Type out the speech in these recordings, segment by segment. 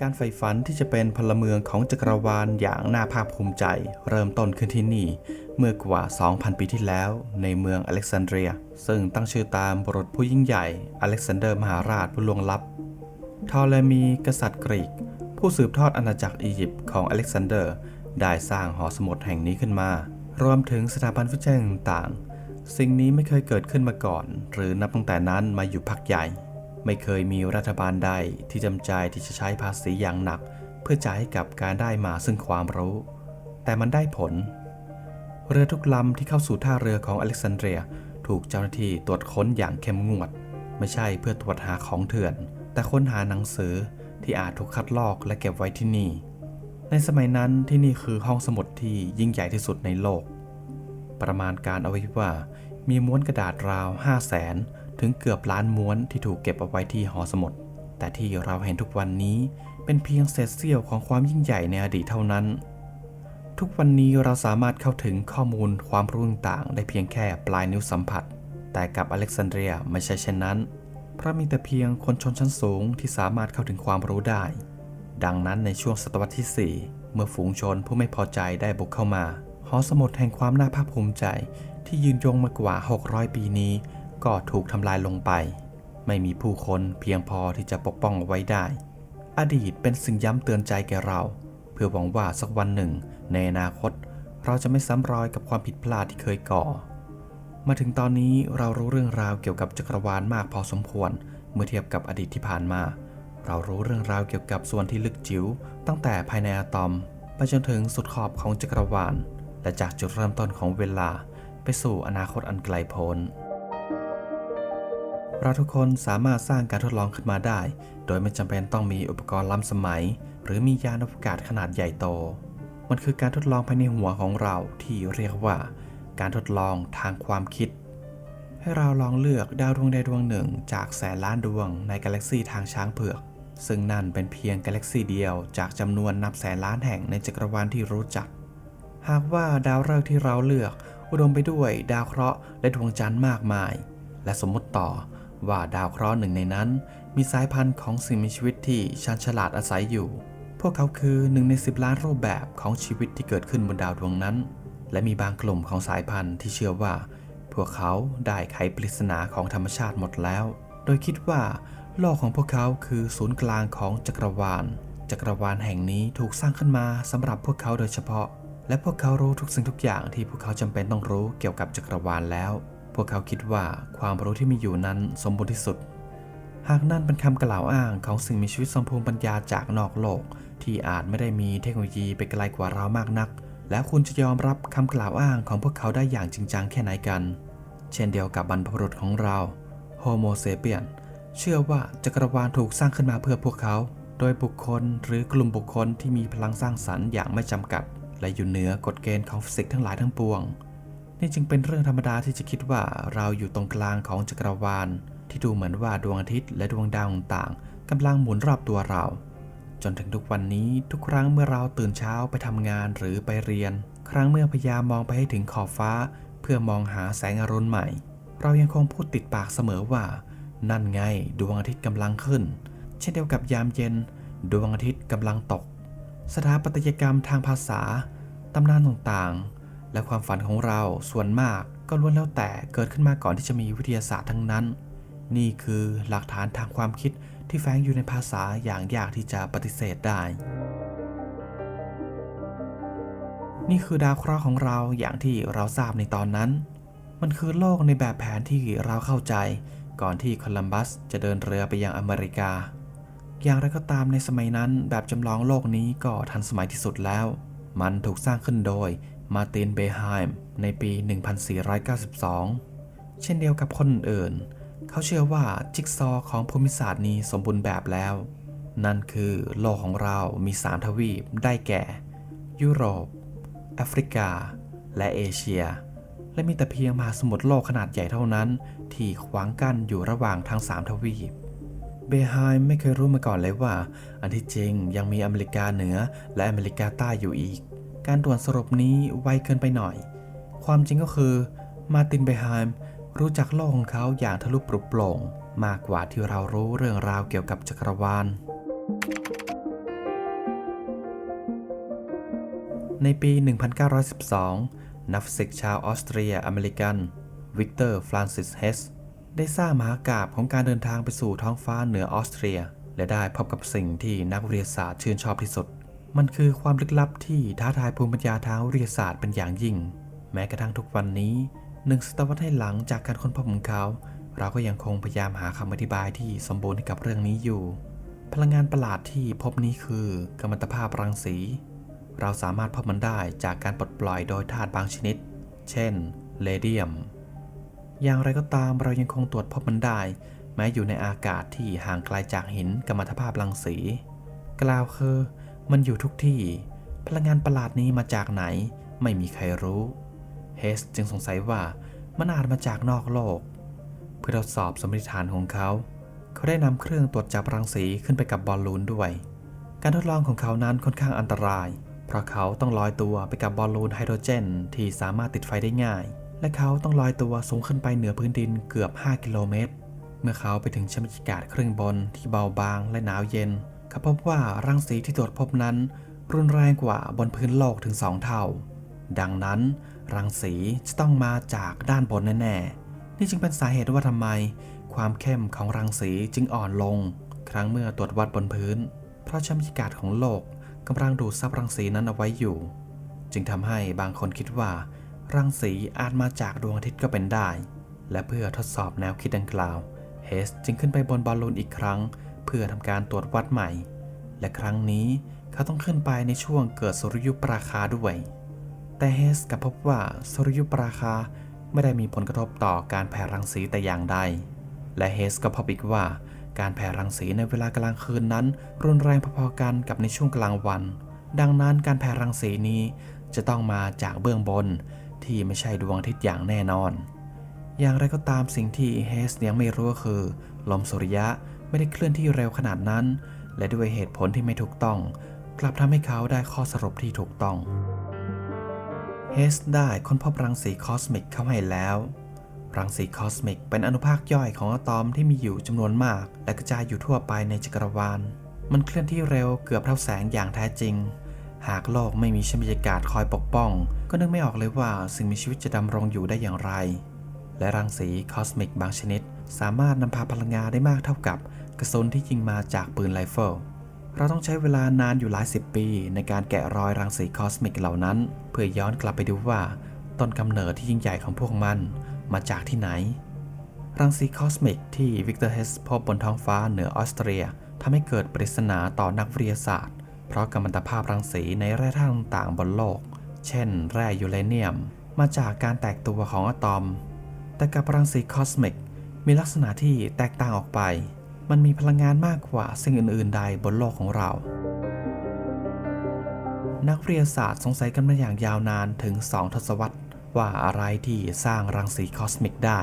การใฝ่ฝันที่จะเป็นพลเมืองของจักรวาลอย่างน่าภาคภูมิใจ เริ่มต้นขึ้นที่นี่ เมื่อกว่า 2,000 ปีที่แล้ว ในเมืองอเล็กซานเดรีย ซึ่งตั้งชื่อตามบุรุษผู้ยิ่งใหญ่อเล็กซานเดอร์มหาราชผู้ล่วงลับทอเลมีกษัตริย์กรีก ผู้สืบทอดอาณาจักรอียิปต์ของอเล็กซานเดอร์ ได้สร้างหอสมุดแห่งนี้ขึ้นมา รวมถึงสถาบันวิจัยต่างๆ สิ่งนี้ไม่เคยเกิดขึ้นมาก่อน หรือนับตั้งแต่นั้นมาอยู่พักใหญ่ ไม่เคยมีรัฐบาลใดที่จำใจที่จะใช้ภาษีอย่างหนัก เพื่อจ่ายให้กับการได้มาซึ่งความรู้ แต่มันได้ผล เรือทุกลำที่เข้าสู่ท่าเรือของอเล็กซานเดรียถูกเจ้าหน้าที่ตรวจค้นอย่างเข้มงวด ไม่ใช่เพื่อตรวจหาของเถื่อน แต่ค้นหาหนังสือที่อาจถูกคัดลอกและเก็บไว้ที่นี่ ในสมัยนั้นที่นี่คือห้องสมุดที่ยิ่งใหญ่ที่สุดในโลก ประมาณการเอาไว้ว่ามีม้วนกระดาษราว5 0 0แสน ถึงเกือบล้านม้วนที่ถูกเก็บเอาไว้ที่หอสมุด แต่ที่เราเห็นทุกวันนี้เป็นเพียงเศษเสี้ยวของความยิ่งใหญ่ในอดีตเท่านั้น ทุกวันนี้เราสามารถเข้าถึงข้อมูลความรู้ต่างได้เพียงแค่ปลายนิ้วสัมผัส แต่กับอเล็กซานเดรียไม่ใช่เช่นนั้น เพราะมีแต่เพียงคนชนชั้นสูงที่สามารถเข้าถึงความรู้ได้ ดังนั้นในช่วงศตวรรษที่ 4 เมื่อฝูงชนผู้ไม่พอใจได้บุกเข้ามาหอสมุดแห่งความน่าภาคภูมิใจที่ยืนยงมากว่า 600 ปีนี้ ก็ถูกทำลายลงไป ไม่มีผู้คนเพียงพอที่จะปกป้องเอาไว้ได้ อดีตเป็นสิ่งย้ำเตือนใจแก่เรา เพื่อหวังว่าสักวันหนึ่ง ในอนาคต เราจะไม่ซ้ำรอยกับความผิดพลาดที่เคยก่อ มาถึงตอนนี้เรารู้เรื่องราวเกี่ยวกับจักรวาลมากพอสมควร เมื่อเทียบกับอดีตที่ผ่านมา เรารู้เรื่องราวเกี่ยวกับส่วนที่ลึกจิ๋วตั้งแต่ภายในอะตอมไปจนถึงสุดขอบของจักรวาลและจากจุดเริ่มต้นของเวลาไปสู่อนาคตอันไกลโพ้น เราทุกคนสามารถสร้างการทดลองขึ้นมาได้ โดยไม่จำเป็นต้องมีอุปกรณ์ล้ำสมัย หรือมียานอวกาศขนาดใหญ่โต มันคือการทดลองภายในหัวของเราที่เรียกว่า การทดลองทางความคิด ให้เราลองเลือกดาวดวงใดดวงหนึ่ง จากแสนล้านดวงในกาแล็กซีทางช้างเผือก ซึ่งนั่นเป็นเพียงกาแล็กซีเดียวจากจำนวนนับแสนล้านแห่งในจักรวาลที่รู้จัก หากว่าดาวฤกษ์ที่เราเลือก อุดมไปด้วยดาวเคราะห์และดวงจันทร์มากมาย และสมมติต่อ ว่าดาวเคราะห์หนึ่งในนั้น มีสายพันธุ์ของสิ่งมีชีวิตที่ชันฉลาดอาศัยอยู่ พวกเขาคือหนึ่งในสิบล้านรูปแบบของชีวิตที่เกิดขึ้นบนดาวดวงนั้น และมีบางกลุ่มของสายพันธุ์ที่เชื่อว่า พวกเขาได้ไขปริศนาของธรรมชาติหมดแล้ว โดยคิดว่าโลกของพวกเขาคือศูนย์กลางของจักรวาล จักรวาลแห่งนี้ถูกสร้างขึ้นมาสำหรับพวกเขาโดยเฉพาะ และพวกเขารู้ทุกสิ่งทุกอย่างที่พวกเขาจำเป็นต้องรู้เกี่ยวกับจักรวาลแล้ว พวกเขาคิดว่าความรู้ที่มีอยู่นั้นสมบูรณ์ที่สุด หากนั่นเป็นคำกล่าวอ้างของสิ่งมีชีวิตทรงภูมิปัญญาจากนอกโลก ที่อาจไม่ได้มีเทคโนโลยีไปไกลกว่าเรามากนัก แล้วคุณจะยอมรับคำกล่าวอ้างของพวกเขาได้อย่างจริงจังแค่ไหนกัน เช่นเดียวกับบรรพบุรุษของเราโฮโมเซเปียนเชื่อว่าจักรวาลถูกสร้างขึ้นมาเพื่อพวกเขา โดยบุคคลหรือกลุ่มบุคคลที่มีพลังสร้างสรรค์อย่างไม่จำกัด และอยู่เหนือกฎเกณฑ์ของฟิสิกส์ทั้งหลายทั้งปวง นี่จึงเป็นเรื่องธรรมดาที่จะคิดว่าเราอยู่ตรงกลางของจักรวาล ที่ดูเหมือนว่าดวงอาทิตย์และดวงดาวต่างๆกำลังหมุนรอบตัวเรา จนถึงทุกวันนี้ทุกครั้งเมื่อเราตื่นเช้าไปทำงานหรือไปเรียน ครั้งเมื่อพยายามมองไปให้ถึงขอบฟ้า เพื่อมองหาแสงอรุณใหม่ เรายังคงพูดติดปากเสมอว่า นั่นไงดวงอาทิตย์กำลังขึ้น เช่นเดียวกับยามเย็น ดวงอาทิตย์กำลังตก สถาปัตยกรรมทางภาษาตำนานต่างๆ และความฝันของเราส่วนมากก็ล้วนแล้วแต่เกิดขึ้นมาก่อนที่จะมีวิทยาศาสตร์ทั้งนั้น นี่คือหลักฐานทางความคิดที่แฝงอยู่ในภาษาอย่างยากที่จะปฏิเสธได้ นี่คือดาวเคราะห์ของเราอย่างที่เราทราบในตอนนั้น มันคือโลกในแบบแผนที่เราเข้าใจ ก่อนที่โคลัมบัสจะเดินเรือไปยังอเมริกา อย่างไรก็ตามในสมัยนั้นแบบจำลองโลกนี้ก็ทันสมัยที่สุดแล้ว มันถูกสร้างขึ้นโดย มาตินเบไฮม์ในปี 1492 เช่นเดียวกับคนอื่น เขาเชื่อว่าจิ๊กซอของภูมิศาสตร์นี้สมบูรณ์แบบแล้ว นั่นคือโลกของเรามีสามทวีปได้แก่ ยุโรป แอฟริกา และเอเชีย และมีแต่เพียงมหาสมุทรโลกขนาดใหญ่เท่านั้น ที่ขวางกั้นอยู่ระหว่างทั้งสามทวีปเบไฮม์ไม่เคยรู้มาก่อนเลยว่า อันที่จริงยังมีอเมริกาเหนือและอเมริกาใต้อยู่อีก การด่วนสรุปนี้ไวเกินไปหน่อย ความจริงก็คือมาตินเบฮามรู้จักโลกของเขาอย่างทะลุปรุโปร่งมากกว่าที่เรารู้เรื่องราวเกี่ยวกับจักรวาล ในปี 1912 นักฟิสกชาวออสเตรียอเมริกัน วิกเตอร์ ฟรานซิส เฮส ได้สร้างมหากาบของการเดินทางไปสู่ท้องฟ้าเหนือออสเตรีย และได้พบกับสิ่งที่นักวิทยาศาสตร์ชื่นชอบที่สุด มันคือความลึกลับที่ท้าทายภูมิปัญญาทางวิทยาศาสตร์เป็นอย่างยิ่ง แม้กระทั่งทุกวันนี้หนึ่งศตวรรษให้หลังจากการค้นพบของเขา เราก็ยังคงพยายามหาคำอธิบายที่สมบูรณ์ให้กับเรื่องนี้อยู่ พลังงานประหลาดที่พบนี้คือกัมมันตภาพรังสี เราสามารถพบมันได้จากการปลดปล่อยโดยธาตุบางชนิด เช่น เลเดียม อย่างไรก็ตามเรายังคงตรวจพบมันได้ แม้อยู่ในอากาศที่ห่างไกลจากหินกัมมันตภาพรังสี กล่าวคือ มันอยู่ทุกที่ พลังงานประหลาดนี้มาจากไหน ไม่มีใครรู้เฮสจึงสงสัยว่ามันอาจมาจากนอกโลก เพื่อทดสอบสมมติฐานของเขา เขาได้นำเครื่องตรวจจับรังสีขึ้นไปกับบอลลูนด้วย การทดลองของเขานั้นค่อนข้างอันตราย เพราะเขาต้องลอยตัวไปกับบอลลูนไฮโดรเจน ที่สามารถติดไฟได้ง่าย และเขาต้องลอยตัวสูงขึ้นไปเหนือพื้นดินเกือบ 5 กิโลเมตร เมื่อเขาไปถึงชั้นบรรยากาศครึ่งบนที่เบาบางและหนาวเย็น เขาพบว่ารังสีที่ตรวจพบนั้น รุนแรงกว่าบนพื้นโลกถึง2เท่า ดังนั้น รังสีจะต้องมาจากด้านบนแน่ๆ นี่จึงเป็นสาเหตุว่าทำไม ความเข้มของรังสีจึงอ่อนลง ครั้งเมื่อตรวจวัดบนพื้น เพราะชั้นบรรยากาศของโลกกำลังดูดซับรังสีนั้นเอาไว้อยู่ จึงทำให้บางคนคิดว่า รังสีอาจมาจากดวงอาทิตย์ก็เป็นได้ และเพื่อทดสอบแนวคิดดังกล่าวเฮสจึงขึ้นไปบนบอลลูนอีกครั้ง เพื่อทำการตรวจวัดใหม่ และครั้งนี้เขาต้องขึ้นไปในช่วงเกิดสุริยุปราคาด้วย แต่เฮสกับพบว่าสุริยุปราคาไม่ได้มีผลกระทบต่อการแผ่รังสีแต่อย่างใด และเฮสก็พบอีกว่าการแผ่รังสีในเวลากลางคืนนั้น รุนแรงพอๆกันกับในช่วงกลางวัน ดังนั้นการแผ่รังสีนี้จะต้องมาจากเบื้องบนที่ไม่ใช่ดวงอาทิตย์อย่างแน่นอน อย่างไรก็ตามสิ่งที่เฮสยังไม่รู้ก็คือ ลมสุริยะ ไม่ได้เคลื่อนที่เร็วขนาดนั้น และด้วยเหตุผลที่ไม่ถูกต้อง กลับทำให้เขาได้ข้อสรุปที่ถูกต้องเฮสได้ค้นพบรังสีคอสมิกเข้าให้แล้ว รังสีคอสมิกเป็นอนุภาคย่อยของอะตอมที่มีอยู่จำนวนมาก และกระจายอยู่ทั่วไปในจักรวาล มันเคลื่อนที่เร็วเกือบเท่าแสงอย่างแท้จริง หากโลกไม่มีชั้นบรรยากาศคอยปกป้อง ก็นึกไม่ออกเลยว่าสิ่งมีชีวิตจะดำรงอยู่ได้อย่างไร และรังสีคอสมิกบางชนิด สามารถนำพาพลังงานได้มากเท่ากับ กระสุนที่ยิงมาจากปืนไรเฟิลเราต้องใช้เวลานานอยู่หลายสิบปี ในการแกะรอยรังสีคอสมิกเหล่านั้น เพื่อย้อนกลับไปดูว่าต้นกำเนิดที่ยิ่งใหญ่ของพวกมันมาจากที่ไหน รังสีคอสมิกที่วิกเตอร์เฮสพบบนท้องฟ้าเหนือออสเตรียทำให้เกิดปริศนาต่อนักวิทยาศาสตร์ เพราะกัมมันตภาพรังสีในแร่ธาตุต่างๆบนโลก เช่น แร่ยูเรเนียม มาจากการแตกตัวของอะตอม แต่กับรังสีคอสมิกมีลักษณะที่แตกต่างออกไป มันมีพลังงานมากกว่าสิ่งอื่น ๆ ใดบนโลกของเรา นักวิทยาศาสตร์สงสัยกันมาอย่างยาวนานถึง 2 ทศวรรษ ว่าอะไรที่สร้างรังสีคอสมิกได้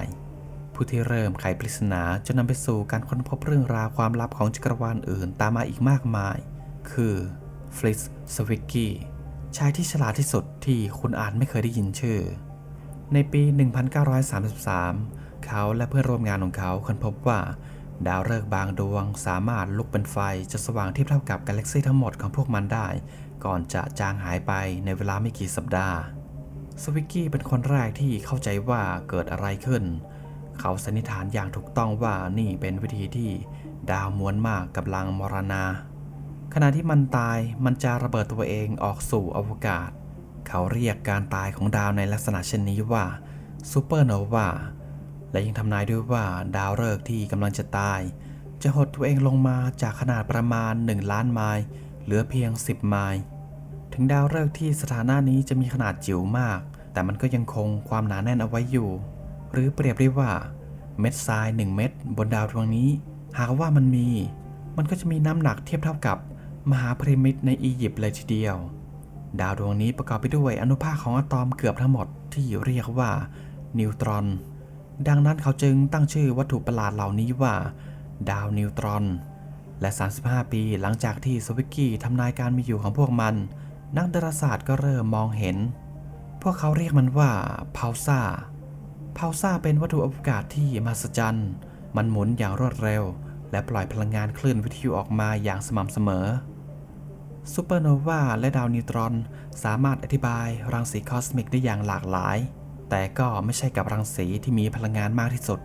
ผู้ที่เริ่มไขปริศนาจนนำไปสู่การค้นพบเรื่องราวความลับของจักรวาลอื่นตามมาอีกมากมาย คือฟลิสสวิกกี้ชายที่ฉลาดที่สุดที่คุณอาจไม่เคยได้ยินชื่อ ในปี 1933 เขาและเพื่อนร่วมงานของเขาค้นพบว่า ดาวฤกษ์บางดวงสามารถลุกเป็นไฟจนสว่างเทียบเท่ากับกาแล็กซีทั้งหมดของพวกมันได้ ก่อนจะจางหายไปในเวลาไม่กี่สัปดาห์สวิกกี้เป็นคนแรกที่เข้าใจว่าเกิดอะไรขึ้น เขาสันนิษฐานอย่างถูกต้องว่านี่เป็นวิธีที่ดาวมวลมากกำลังมรณา ขณะที่มันตายมันจะระเบิดตัวเองออกสู่อวกาศ เขาเรียกการตายของดาวในลักษณะเช่นนี้ว่าซูเปอร์โนวา และยังทำนายด้วยว่าดาวฤกษ์ที่กำลังจะตาย จะหดตัวเองลงมาจากขนาดประมาณ 1 ล้านไมล์เหลือเพียง 10 ไมล์ถึงดาวฤกษ์ที่สถานะนี้จะมีขนาดจิ๋วมาก แต่มันก็ยังคงความหนาแน่นเอาไว้อยู่ หรือเปรียบได้ว่าเม็ดทราย1เม็ดบนดาวดวงนี้ หากว่ามันมี มันก็จะมีน้ำหนักเทียบเท่ากับมหาพีระมิดในอียิปต์เลยทีเดียว ดาวดวงนี้ประกอบไปด้วยอนุภาคของอะตอมเกือบทั้งหมดที่เรียกว่านิวตรอน ดังนั้นเขาจึงตั้งชื่อวัตถุประหลาดเหล่านี้ว่า ดาวนิวตรอน และ 35 ปีหลังจากที่สวิกกี้ทำนายการมีอยู่ของพวกมัน นักดาราศาสตร์ก็เริ่มมองเห็น พวกเขาเรียกมันว่าพาวซ่าพาวซ่าเป็นวัตถุอวกาศที่มหัศจรรย์ มันหมุนอย่างรวดเร็ว และปล่อยพลังงานคลื่นวิทยุออกมาอย่างสม่ำเสมอซูเปอร์โนวาและดาวนิวตรอน สามารถอธิบายรังสีคอสมิกได้อย่างหลากหลาย แต่ก็ไม่ใช่กับรังสีที่มีพลังงานมากที่สุด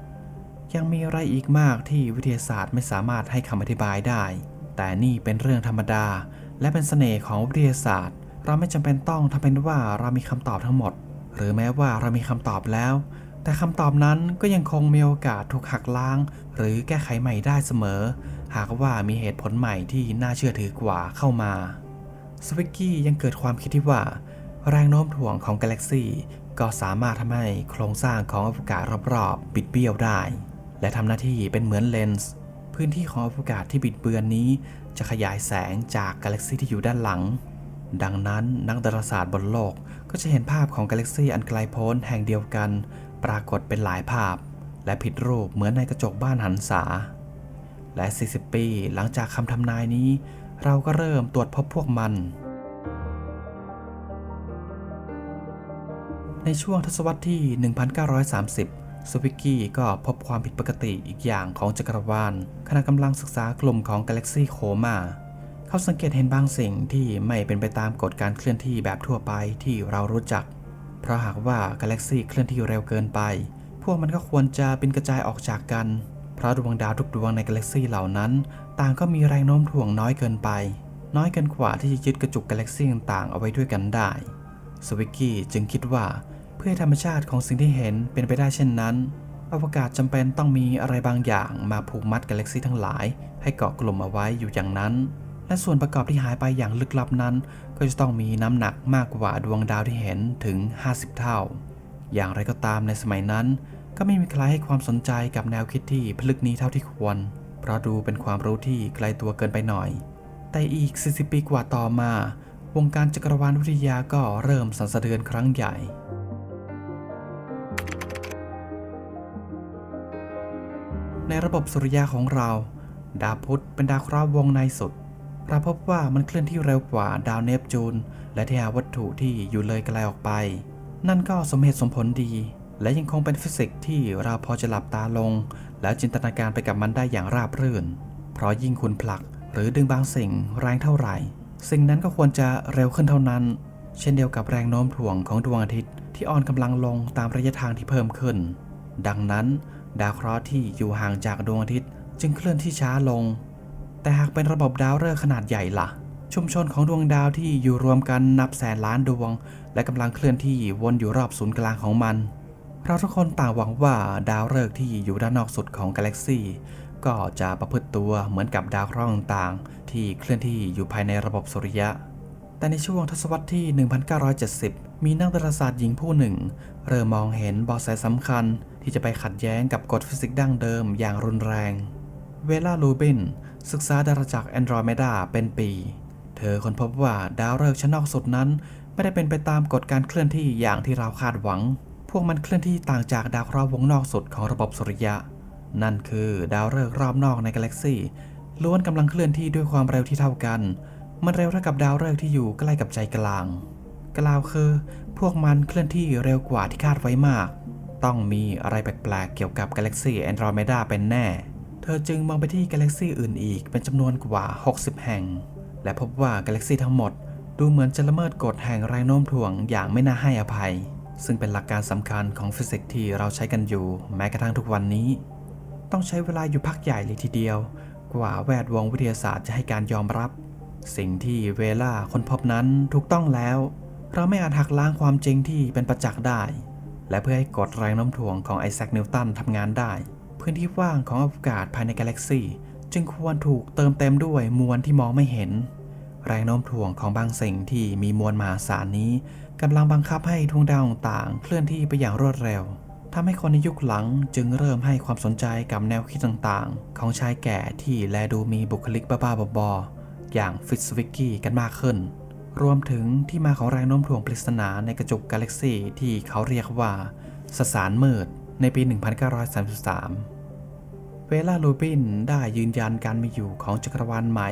ยังมีอะไรอีกมากที่วิทยาศาสตร์ไม่สามารถให้คำอธิบายได้ แต่นี่เป็นเรื่องธรรมดา และเป็นเสน่ห์ของวิทยาศาสตร์ เราไม่จำเป็นต้องทำเป็นว่าเรามีคำตอบทั้งหมด หรือแม้ว่าเรามีคำตอบแล้ว แต่คำตอบนั้นก็ยังคงมีโอกาสถูกหักล้าง หรือแก้ไขใหม่ได้เสมอ หากว่ามีเหตุผลใหม่ที่น่าเชื่อถือกว่าเข้ามาสวิกกี้ยังเกิดความคิดที่ว่า แรงโน้มถ่วงของกาแล็กซีก็สามารถทำให้โครงสร้างของอวกาศรอบๆ บิดเบี้ยวได้ และทำหน้าที่เป็นเหมือนเลนส์พื้นที่ของอวกาศที่บิดเบือนนี้ จะขยายแสงจากกาแล็กซีที่อยู่ด้านหลัง ดังนั้นนักดาราศาสตร์บนโลกก็จะเห็นภาพของกาแล็กซีอันไกลโพ้นแห่งเดียวกัน ปรากฏเป็นหลายภาพ และผิดรูปเหมือนในกระจกบ้านหันษา และ 40 ปี หลังจากคำทำนายนี้ เราก็เริ่มตรวจพบพวกมัน ในช่วงทศวรรษที่ 1930 สวิกกี้ก็พบความผิดปกติอีกอย่างของจักรวาลขณะกำลังศึกษากลุ่มของกาแล็กซีโคมาเขาสังเกตเห็นบางสิ่งที่ไม่เป็นไปตามกฎการเคลื่อนที่แบบทั่วไปที่เรารู้จัก เพราะหากว่ากาแล็กซีเคลื่อนที่เร็วเกินไป พวกมันก็ควรจะเป็นกระจายออกจากกัน เพราะดวงดาวทุกดวงในกาแล็กซีเหล่านั้น ต่างก็มีแรงโน้มถ่วงน้อยเกินไป น้อยเกินกว่าที่จะยึดกระจุกกาแล็กซีต่างๆเอาไว้ด้วยกันได้สวิกกี้จึงคิดว่า พื่อธรรมชาติของสิ่งที่เห็นเป็นไปได้เช่นนั้น อวกาศจำเป็นต้องมีอะไรบางอย่างมาผูกมัดกาแล็กซีทั้งหลาย ให้เกาะกลุ่มเอาไว้อยู่อย่างนั้น และส่วนประกอบที่หายไปอย่างลึกลับนั้น ก็จะต้องมีน้ำหนักมากกว่าดวงดาวที่เห็นถึง 50 เท่า อย่างไรก็ตามในสมัยนั้น ก็ไม่มีใครให้ความสนใจกับแนวคิดที่พลึกนี้เท่าที่ควร เพราะดูเป็นความรู้ที่ไกลตัวเกินไปหน่อย แต่อีก40ปีกว่าต่อมา วงการจักรวาลวิทยาก็เริ่มสั่นสะเทือนครั้งใหญ่ ในระบบสุริยะของเรา ดาวพุธเป็นดาวเคราะห์วงในสุด เราพบว่ามันเคลื่อนที่เร็วกว่าดาวเนปจูน และที่หาวัตถุที่อยู่เลยไกลออกไป นั่นก็สมเหตุสมผลดี และยังคงเป็นฟิสิกส์ที่เราพอจะหลับตาลง แล้วจินตนาการไปกับมันได้อย่างราบรื่น เพราะยิ่งคุณผลักหรือดึงบางสิ่งแรงเท่าไหร่ สิ่งนั้นก็ควรจะเร็วขึ้นเท่านั้น เช่นเดียวกับแรงโน้มถ่วงของดวงอาทิตย์ที่อ่อนกำลังลงตามระยะทางที่เพิ่มขึ้น ดังนั้น ดาวเคราะห์ที่อยู่ห่างจากดวงอาทิตย์จึงเคลื่อนที่ช้าลง แต่หากเป็นระบบดาวฤกษ์ขนาดใหญ่ล่ะ ชุมชนของดวงดาวที่อยู่รวมกันนับแสนล้านดวง และกำลังเคลื่อนที่วนอยู่รอบศูนย์กลางของมัน เราทุกคนต่างหวังว่าดาวฤกษ์ที่อยู่ด้านนอกสุดของกาแล็กซีก็จะประพฤติตัวเหมือนกับดาวเคราะห์ต่างๆที่เคลื่อนที่อยู่ภายในระบบสุริยะ แต่ในช่วงทศวรรษที่ 1970 มีนักดาราศาสตร์หญิงผู้หนึ่ง เริ่มมองเห็นเบาะแสสำคัญที่จะไปขัดแย้งกับกฎฟิสิกส์ดั้งเดิมอย่างรุนแรง เวลาลูบิน ศึกษาดาราจักรแอนดรอเมดาเป็นปี เธอค้นพบว่าดาวฤกษ์ชั้นนอกสุดนั้น ไม่ได้เป็นไปตามกฎการเคลื่อนที่อย่างที่เราคาดหวัง พวกมันเคลื่อนที่ต่างจากดาวเคราะห์วงนอกสุดของระบบสุริยะ นั่นคือดาวฤกษ์รอบนอกในกาแล็กซีล้วนกำลังเคลื่อนที่ด้วยความเร็วที่เท่ากัน มันเร็วเท่ากับดาวฤกษ์ที่อยู่ใกล้กับใจกลาง กล่าวคือ พวกมันเคลื่อนที่เร็วกว่าที่คาดไว้มาก ต้องมีอะไรแปลกๆเกี่ยวกับกาแล็กซีแอนดรอเมดาเป็นแน่ เธอจึงมองไปที่กาแล็กซีอื่นอีกเป็นจำนวนกว่า 60 แห่ง และพบว่ากาแล็กซีทั้งหมด ดูเหมือนจะละเมิดกฎแห่งแรงโน้มถ่วงอย่างไม่น่าให้อภัย ซึ่งเป็นหลักการสำคัญของฟิสิกส์ที่เราใช้กันอยู่ แม้กระทั่งทุกวันนี้ ต้องใช้เวลาอยู่พักใหญ่เลยทีเดียว กว่าแวดวงวิทยาศาสตร์จะให้การยอมรับ สิ่งที่เวลาคนพบนั้นถูกต้องแล้ว เราไม่อาจหักล้างความจริงที่เป็นประจักษ์ได้ และเพื่อให้กฎแรงโน้มถ่วงของไอแซคนิวตันทำงานได้ พื้นที่ว่างของอวกาศภายในกาแล็กซีจึงควรถูกเติมเต็มด้วยมวลที่มองไม่เห็น แรงโน้มถ่วงของบางสิ่งที่มีมวลมหาศาลนี้กำลังบังคับให้ดวงดาวต่างๆเคลื่อนที่ไปอย่างรวดเร็วทำให้คนในยุคหลังจึงเริ่มให้ความสนใจกับแนวคิดต่างๆ ของชายแก่ที่แลดูมีบุคลิกบ้าๆบอๆ อย่างฟิสวิกกี้กันมากขึ้น รวมถึงที่มาของแรงโน้มถ่วงปริศนาในกระจุกกาแล็กซีที่เขาเรียกว่าสสารมืดในปี 1933 เวลาลูบินได้ยืนยันการมีอยู่ของจักรวาลใหม่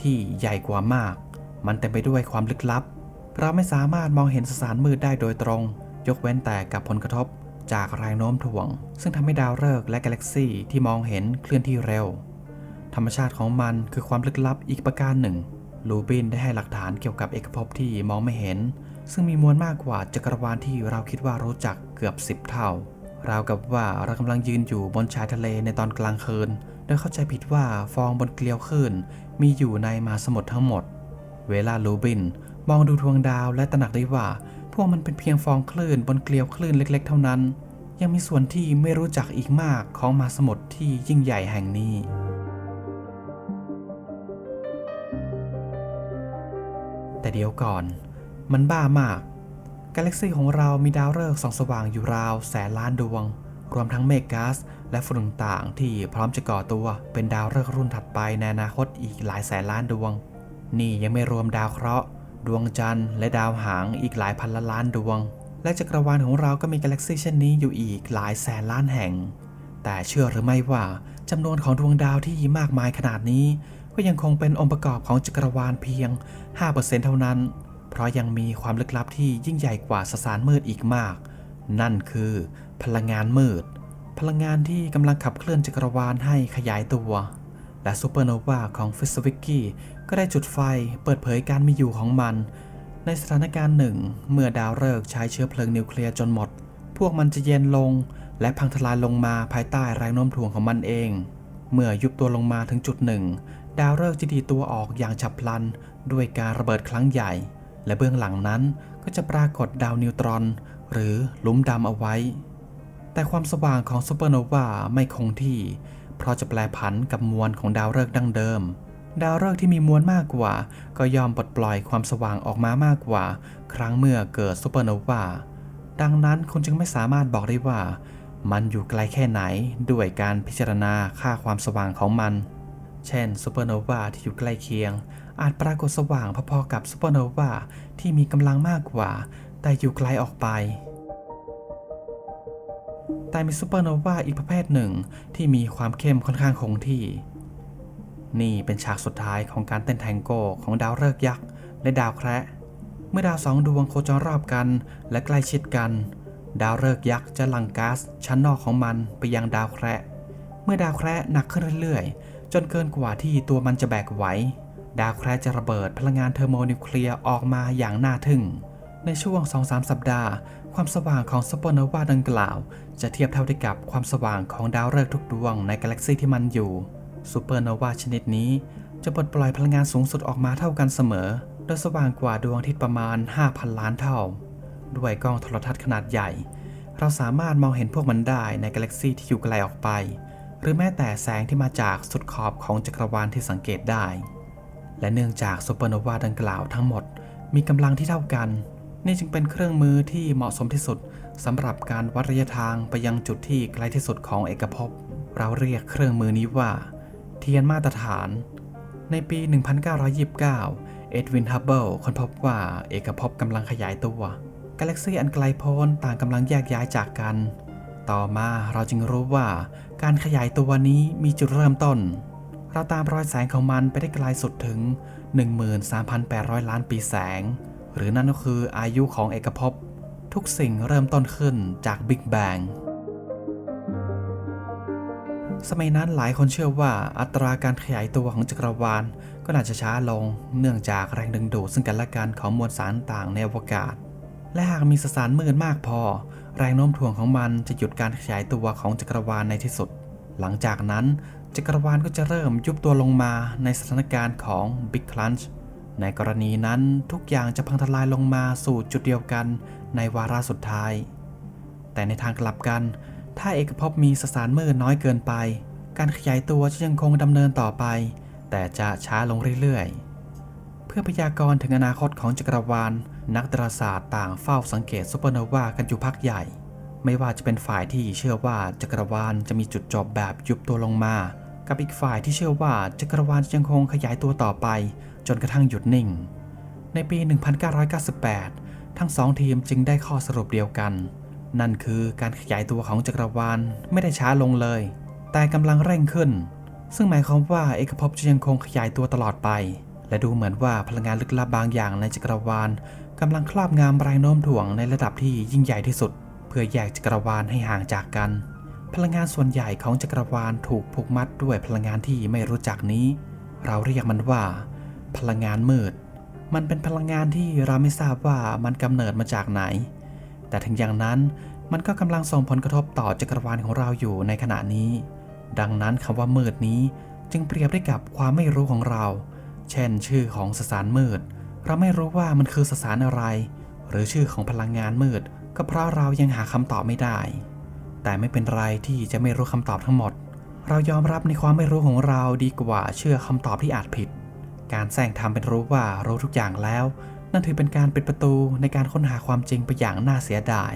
ที่ใหญ่กว่ามาก มันเต็มไปด้วยความลึกลับ เราไม่สามารถมองเห็นสสารมืดได้โดยตรง ยกเว้นแต่กับผลกระทบจากแรงโน้มถ่วง ซึ่งทำให้ดาวฤกษ์และกาแล็กซีที่มองเห็นเคลื่อนที่เร็ว ธรรมชาติของมันคือความลึกลับอีกประการหนึ่ง ลูบินได้ให้หลักฐานเกี่ยวกับเอกภพที่มองไม่เห็น ซึ่งมีมวลมากกว่าจักรวาลที่เราคิดว่ารู้จักเกือบสิบเท่าราวกับว่าเรากำลังยืนอยู่บนชายทะเลในตอนกลางคืน โดยเข้าใจผิดว่าฟองบนเกลียวคลื่นมีอยู่ในมาสมุทรทั้งหมด เวลาลูบินมองดูดวงดาวและตระหนักได้ว่า พวกมันเป็นเพียงฟองคลื่นบนเกลียวคลื่นเล็ก ๆ เท่านั้น ยังมีส่วนที่ไม่รู้จักอีกมากของมาสมุทรที่ยิ่งใหญ่แห่งนี้ แต่เดี๋ยวก่อน มันบ้ามาก กาแล็กซีของเรามีดาวฤกษ์ส่องสว่างอยู่ราวแสนล้านดวง รวมทั้งเมฆก๊าซและฝุ่นต่างๆที่พร้อมจะก่อตัวเป็นดาวฤกษ์รุ่นถัดไปในอนาคตอีกหลายแสนล้านดวง นี่ยังไม่รวมดาวเคราะห์ ดวงจันทร์และดาวหางอีกหลายพันล้านล้านดวง และจักรวาลของเราก็มีกาแล็กซีเช่นนี้อยู่อีกหลายแสนล้านแห่ง แต่เชื่อหรือไม่ว่าจำนวนของดวงดาวที่มากมายขนาดนี้ ก็ยังคงเป็นองค์ประกอบของจักรวาลเพียง 5%เท่านั้น เพราะยังมีความลึกลับที่ยิ่งใหญ่กว่าสสารมืดอีกมาก นั่นคือพลังงานมืด พลังงานที่กำลังขับเคลื่อนจักรวาลให้ขยายตัว และซูเปอร์โนวาของฟิสวิกกี้ก็ได้จุดไฟเปิดเผยการมีอยู่ของมัน ในสถานการณ์หนึ่ง เมื่อดาวฤกษ์ใช้เชื้อเพลิงนิวเคลียร์จนหมด พวกมันจะเย็นลง และพังทลายลงมาภายใต้แรงโน้มถ่วงของมันเอง เมื่อยุบตัวลงมาถึงจุดหนึ่ง ดาวฤกษ์จะดีตัวออกอย่างฉับพลัน ด้วยการระเบิดครั้งใหญ่ และเบื้องหลังนั้นก็จะปรากฏดาวนิวตรอน หรือหลุมดำเอาไว้ แต่ความสว่างของซูเปอร์โนวาไม่คงที่ เพราะจะแปรผันกับมวลของดาวฤกษ์ดั้งเดิม ดาวฤกษ์ที่มีมวลมากกว่า ก็ยอมปลดปล่อยความสว่างออกมามากกว่า ครั้งเมื่อเกิดซูเปอร์โนวาดังนั้นคุณจึงไม่สามารถบอกได้ว่า มันอยู่ไกลแค่ไหนด้วยการพิจารณาค่าความสว่างของมัน เช่นซูเปอร์โนวาที่อยู่ใกล้เคียง อาจปรากฏสว่างพอๆกับซูเปอร์โนวาที่มีกำลังมากกว่า แต่อยู่ไกลออกไป แต่มีซูเปอร์โนวาอีกประเภทหนึ่งที่มีความเข้มค่อนข้างคงที่ นี่เป็นฉากสุดท้ายของการเต้นแทงโกของดาวฤกษ์ยักษ์และดาวแคระเมื่อดาวสองดวงโคจรรอบกันและใกล้ชิดกัน ดาวฤกษ์ยักษ์จะหลั่งก๊าซชั้นนอกของมันไปยังดาวแคระเมื่อดาวแคระหนักขึ้นเรื่อยๆ จนเกินกว่าที่ตัวมันจะแบกไหว ดาวแคระจะระเบิดพลังงานเทอร์โมนิวเคลียร์ออกมาอย่างน่าทึ่ง ในช่วง 2-3 สัปดาห์ ความสว่างของซูเปอร์โนวาดังกล่าว จะเทียบเท่าได้กับความสว่างของดาวฤกษ์ทุกดวงในกาแล็กซีที่มันอยู่ซูเปอร์โนวาชนิดนี้จะปลดปล่อยพลังงานสูงสุดออกมาเท่ากันเสมอ โดยสว่างกว่าดวงอาทิตย์ประมาณ 5,000 ล้านเท่า ด้วยกล้องโทรทัศน์ขนาดใหญ่ เราสามารถมองเห็นพวกมันได้ในกาแล็กซีที่อยู่ไกลออกไป หรือแม้แต่แสงที่มาจากสุดขอบของจักรวาลที่สังเกตได้ และเนื่องจากซูเปอร์โนวาดังกล่าวทั้งหมดมีกำลังที่เท่ากัน นี่จึงเป็นเครื่องมือที่เหมาะสมที่สุดสำหรับการวัดระยะทางไปยังจุดที่ไกลที่สุดของเอกภพ เราเรียกเครื่องมือนี้ว่า เทียนมาตรฐาน ในปี 1929 เอ็ดวิน ฮับเบิลค้นพบว่าเอกภพกำลังขยายตัว กาแล็กซีอันไกลโพ้นต่างกำลังแยกย้ายจากกัน ต่อมาเราจึงรู้ว่า การขยายตัวนี้มีจุดเริ่มต้น เราตามรอยแสงของมันไปได้ไกลสุดถึง 13,800 ล้านปีแสง หรือนั่นก็คืออายุของเอกภพ ทุกสิ่งเริ่มต้นขึ้นจากบิ๊กแบงสมัยนั้นหลายคนเชื่อว่าอัตราการขยายตัวของจักรวาล ก็น่าจะช้าลง เนื่องจากแรงดึงดูดซึ่งกันและกันของมวลสารต่างในอวกาศ และหากมีสสารมืดมากพอ แรงโน้มถ่วงของมันจะหยุดการขยายตัวของจักรวาลในที่สุด หลังจากนั้นจักรวาลก็จะเริ่มยุบตัวลงมาในสถานการณ์ของ Big Crunch ในกรณีนั้นทุกอย่างจะพังทลายลงมาสู่จุดเดียวกันในวาระสุดท้าย แต่ในทางกลับกัน ถ้าเอกภพมีสสารมืดน้อยเกินไป การขยายตัวจะยังคงดำเนินต่อไป แต่จะช้าลงเรื่อยๆ เพื่อพยากรณ์ถึงอนาคตของจักรวาล นักดาราศาสตร์ต่างเฝ้าสังเกตซูเปอร์โนวากันอยู่พักใหญ่ ไม่ว่าจะเป็นฝ่ายที่เชื่อว่าจักรวาลจะมีจุดจบแบบยุบตัวลงมา กับอีกฝ่ายที่เชื่อว่าจักรวาลจะยังคงขยายตัวต่อไป จนกระทั่งหยุดนิ่ง ในปี 1998 ทั้งสองทีมจึงได้ข้อสรุปเดียวกัน นั่นคือการขยายตัวของจักรวาลไม่ได้ช้าลงเลย แต่กำลังเร่งขึ้น ซึ่งหมายความว่าเอกภพจะยังคงขยายตัวตลอดไป และดูเหมือนว่าพลังงานลึกลับบางอย่างในจักรวาลกำลังครอบงำแรงโน้มถ่วงในระดับที่ยิ่งใหญ่ที่สุด เพื่อแยกจักรวาลให้ห่างจากกัน พลังงานส่วนใหญ่ของจักรวาลถูกผูกมัดด้วยพลังงานที่ไม่รู้จักนี้ เราเรียกมันว่า พลังงานมืด มันเป็นพลังงานที่เราไม่ทราบว่ามันกำเนิดมาจากไหน แต่ถึงอย่างนั้นมันก็กำลังส่งผลกระทบต่อจักรวาลของเราอยู่ในขณะนี้ ดังนั้นคำว่ามืดนี้จึงเปรียบได้กับความไม่รู้ของเรา เช่น ชื่อของสสารมืด เราไม่รู้ว่ามันคือสสารอะไร หรือชื่อของพลังงานมืด ก็เพราะเรายังหาคำตอบไม่ได้ แต่ไม่เป็นไรที่จะไม่รู้คำตอบทั้งหมด เรายอมรับในความไม่รู้ของเราดีกว่าเชื่อคำตอบที่อาจผิด การแซงทำเป็นรู้ว่ารู้ทุกอย่างแล้ว นั่นถือเป็นการปิดประตูในการค้นหาความจริงไปอย่างน่าเสียดาย